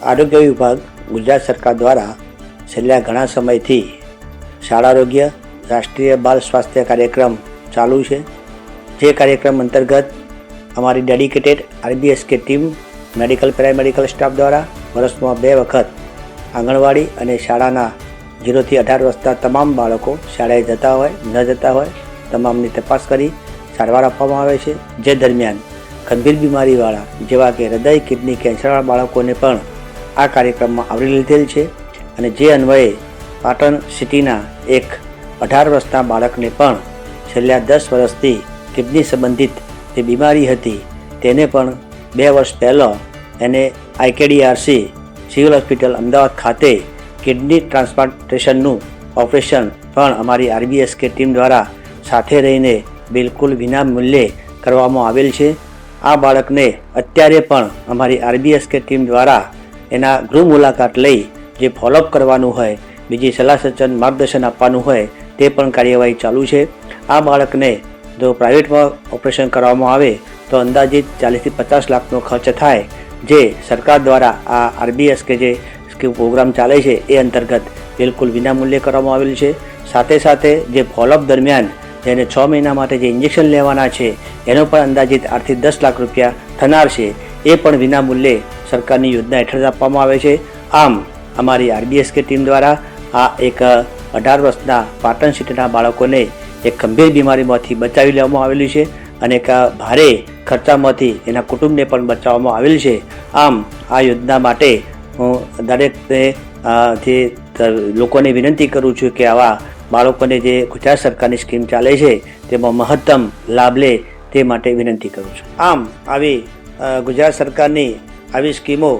આરોગ્ય વિભાગ ગુજરાત સરકાર દ્વારા છેલ્લા ઘણા સમયથી શાળા આરોગ્ય રાષ્ટ્રીય બાલ સ્વાસ્થ્ય કાર્યક્રમ ચાલુ છે. જે કાર્યક્રમ અંતર્ગત અમારી dedicated RBSK team, medical paramedical staff દ્વારા વર્ષમાં બે વખત આંગણવાડી અને શાળાના ઝીરોથી અઢાર વર્ષના તમામ બાળકો શાળાએ જતા હોય, ન જતા હોય, તમામની તપાસ કરી સારવાર આપવામાં આવે છે. જે દરમિયાન ગંભીર બીમારીવાળા જેવા કે હૃદય, કિડની કેન્સરવાળા બાળકોને પણ આ કાર્યક્રમમાં આવરી લીધેલ છે અને જે અન્વયે પાટણ સિટીના એક અઢાર વર્ષના બાળકને પણ છેલ્લા દસ વર્ષથી કિડની સંબંધિત જે બીમારી હતી તેને પણ બે વર્ષ પહેલાં એને આઈકેડીઆરસી સિવિલ હોસ્પિટલ અમદાવાદ ખાતે કિડની ટ્રાન્સપ્લાન્ટેશનનું ઓપરેશન પણ અમારી આરબીએસકે ટીમ દ્વારા સાથે રહીને બિલકુલ વિના મૂલ્યે કરવામાં આવેલ છે. આ બાળકને અત્યારે પણ અમારી આરબીએસકે ટીમ દ્વારા એના ગૃહ મુલાકાત લઈ જે ફોલોઅપ કરવાનું હોય, બીજી સલાહ સૂચન માર્ગદર્શન આપવાનું હોય, તે પણ કાર્યવાહી ચાલુ છે. આ બાળકને જો પ્રાઇવેટમાં ઓપરેશન કરવામાં આવે, તો અંદાજિત ચાલીસથી પચાસ લાખનો ખર્ચ થાય. જે સરકાર દ્વારા આ આરબીએસ કે જે સ્કીમ પ્રોગ્રામ ચાલે છે, એ અંતર્ગત બિલકુલ વિનામૂલ્યે કરવામાં આવેલ છે. સાથે સાથે જે ફોલોઅપ દરમિયાન જેને છ મહિના માટે જે ઇન્જેક્શન લેવાના છે, એનો પણ અંદાજિત આઠથી દસ લાખ રૂપિયા થનાર છે. એ પણ વિનામૂલ્યે સરકારની યોજના હેઠળ આપવામાં આવે છે. આમ, અમારી આરબીએસકે ટીમ દ્વારા આ એક અઢાર વર્ષના પાટણ સિટીના બાળકોને એક ગંભીર બીમારીમાંથી બચાવી લેવામાં આવેલું છે અને એક ભારે ખર્ચામાંથી એના કુટુંબને પણ બચાવવામાં આવેલ છે. આમ, આ યોજના માટે હું દરેકને જે લોકોને વિનંતી કરું છું કે આવા બાળકોને જે ગુજરાત સરકારની સ્કીમ ચાલે છે, તેમાં મહત્તમ લાભ લે તે માટે વિનંતી કરું છું. આમ, આવી ગુજરાત સરકારની આવી સ્કીમો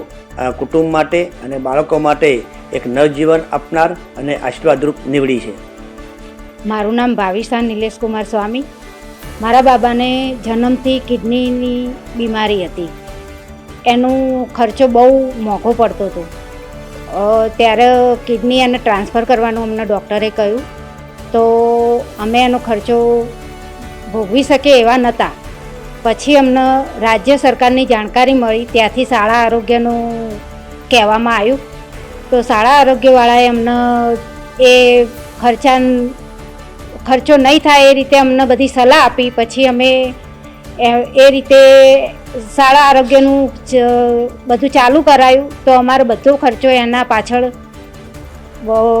કુટુંબ માટે અને બાળકો માટે એક નવજીવન આપનાર અને આશીર્વાદરૂપ નીવડી છે. મારું નામ ભાવિશા નિલેશ કુમાર સ્વામી. મારા બાબાને જન્મથી કિડનીની બીમારી હતી. એનો ખર્ચો બહુ મોંઘો પડતો હતો. ત્યારે કિડની એને ટ્રાન્સફર કરવાનું અમને ડૉક્ટરે કહ્યું. તો અમે એનો ખર્ચો ભોગવી શકીએ એવા નહોતા. પછી અમને રાજ્ય સરકારની જાણકારી મળી. ત્યાંથી શાળા આરોગ્યનું કહેવામાં આવ્યું. તો શાળા આરોગ્યવાળાએ અમને એ ખર્ચા ખર્ચો નહીં થાય એ રીતે અમને બધી સલાહ આપી. પછી અમે એ- રીતે શાળા આરોગ્યનું બધું ચાલુ કરાયું. તો અમારો બધો ખર્ચો એના પાછળ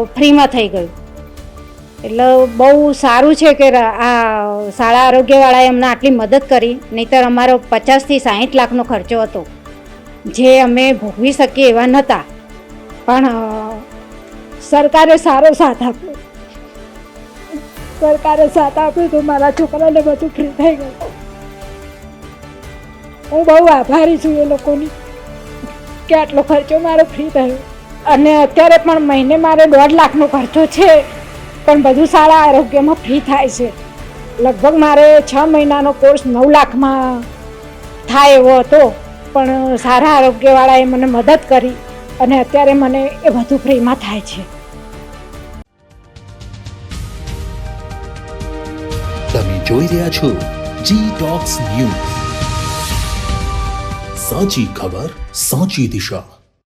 ફ્રીમાં થઈ ગયું. એટલે બહુ સારું છે કે આ શાળા આરોગ્યવાળાએ અમને આટલી મદદ કરી. નહીંતર અમારો પચાસથી સાહીઠ લાખનો ખર્ચો હતો. જે અમે ભોગવી શકીએ એવા નહોતા. પણ સરકારે સારો સાથ આપ્યો. સરકારે સાથ આપ્યો તો મારા છોકરાને બધું ફ્રી થઈ ગયું. હું બહુ આભારી છું એ લોકોની કે આટલો ખર્ચો મારો ફ્રી થયો. અને અત્યારે પણ મહિને મારે દોઢ લાખનો ખર્ચો છે. પણ બધું શાળા આરોગ્યમાં ફ્રી થાય છે. લગભગ મારે છ મહિનાનો કોર્સ નવ લાખમાં થાય એવો હતો, પણ સારા આરોગ્યવાળાએ મને મદદ કરી અને અત્યારે મને એ બધું ફ્રીમાં થાય છે. તમે જોઈ રહ્યા છો જી ટોક્સ ન્યૂઝ સાચી ખબર, સાચી દિશા.